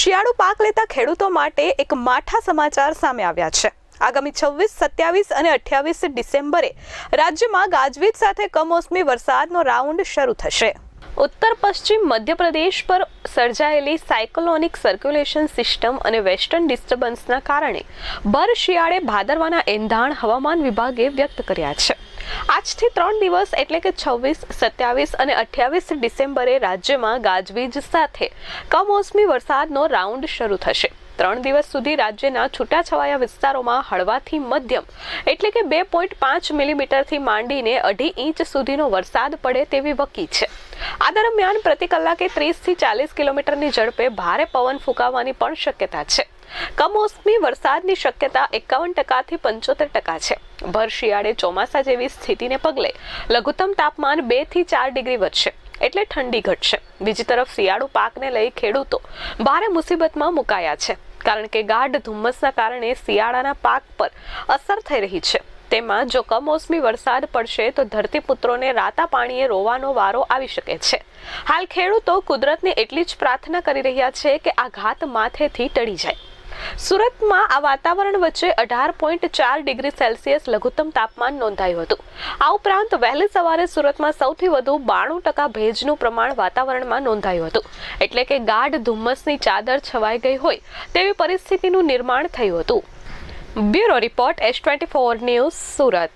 શિયાળુ પાક લેતા ખેડૂતો માટે એક માઠા સમાચાર સામે આવ્યા છે. આગામી છવ્વીસ, સત્યાવીસ અને અઠ્યાવીસ ડિસેમ્બરે રાજ્યમાં ગાજવીજ સાથે કમોસમી વરસાદનો રાઉન્ડ શરૂ થશે. ઉત્તર, પશ્ચિમ, મધ્યપ્રદેશ પર સર્જાયેલી સાયક્લોનિક સર્ક્યુલેશન સિસ્ટમ અને વેસ્ટર્ન ડિસ્ટર્બન્સના કારણે ભર શિયાળે ભાદરવાના એંધાણ હવામાન વિભાગે વ્યક્ત કર્યા છે. આજથી ત્રણ દિવસ એટલે કે છવ્વીસ, સત્યાવીસ અને અઠ્યાવીસ ડિસેમ્બરે રાજ્યમાં ગાજવીજ સાથે કમોસમી વરસાદનો રાઉન્ડ શરૂ થશે. ત્રણ દિવસ સુધી રાજ્યના છૂટાછવાયા વિસ્તારોમાં હળવાથી મધ્યમ એટલે કે બે પોઈન્ટ પાંચ મિલીમીટરથી માંડીને અઢી ઇંચ સુધીનો વરસાદ પડે તેવી વકી છે. આ દરમિયાન પ્રતિ કલાકે ત્રીસથી ચાલીસ કિલોમીટરની ઝડપે ભારે પવન ફૂંકાવાની પણ શક્યતા છે. કમોસમી વરસાદની શક્યતા એકાવન ટકાથી પંચોતેર ટકા છે. ભર શિયાળે ચોમાસા જેવી સ્થિતિને પગલે લઘુત્તમ તાપમાન બેથી ચાર ડિગ્રી વધશે, એટલે ઠંડી ઘટશે. બીજી તરફ શિયાળુ પાકને લઈ ખેડૂતો ભારે મુસીબતમાં મુકાયા છે, કારણ કે ગાઢ ધુમ્મસના કારણે શિયાળાના પાક પર અસર થઈ રહી છે. તેમાં જો કમોસમી વરસાદ પડશે તો ધરતીપુત્રોને રાતા પાણીએ રોવાનો વારો આવી શકે છે. હાલ ખેડૂતો કુદરતને એટલી જ પ્રાર્થના કરી રહ્યા છે કે આ ઘાત માથેથી ટળી જાય. સુરતમાં આ વાતાવરણ વચ્ચે અઢાર પોઈન્ટ ચાર ડિગ્રી સેલ્સિયસ લઘુત્તમ તાપમાન નોંધાયું હતું. આ ઉપરાંત વહેલી સવારે સુરતમાં સૌથી વધુ બાણું ટકા ભેજનું પ્રમાણ વાતાવરણમાં નોંધાયું હતું. એટલે કે ગાઢ ધુમ્મસની ચાદર છવાઈ ગઈ હોય તેવી પરિસ્થિતિનું નિર્માણ થયું હતું. Bureau report S twenty four news Surat.